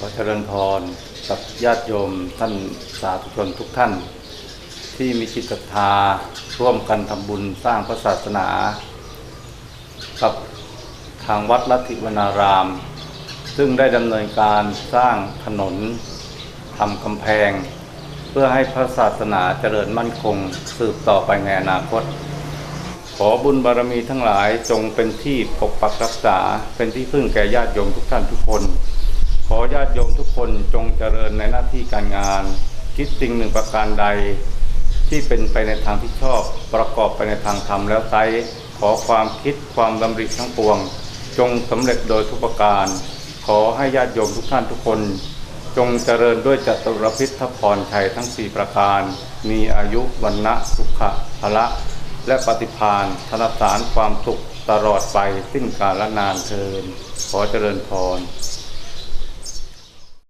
ขอเจริญพรกับญาติโยมท่านสาธุชนทุกท่าน ที่มีจิตศรัทธาร่วมกันทำบุญสร้างพระศาสนา กับทางวัดลัทธิวนาราม ซึ่งได้ดำเนินการสร้างถนนทำกำแพง เพื่อให้พระศาสนาเจริญมั่นคงสืบต่อไปในอนาคต ขอบุญบารมีทั้งหลายจงเป็นที่ปกปักรักษาเป็นที่พึ่งแก่ญาติโยมทุกท่านทุกคน ขอญาติโยมทุกคนจงเจริญในหน้าที่การงาน คิดสิ่งหนึ่งประการใด ที่เป็นไปในทางที่ชอบ ประกอบไปในทางธรรมแล้วไซขอความคิดความดำริทั้งปวง จงสำเร็จโดยทุกประการ ขอให้ญาติโยมทุกท่านทุกคน จงเจริญด้วยจัตุรพิทพรชัยทั้งสี่ประการ มีอายุวันนะสุขะพละ และปฏิพานธนสารความสุขตลอดไปสิ้นกาลนานเทินขอเจริญพร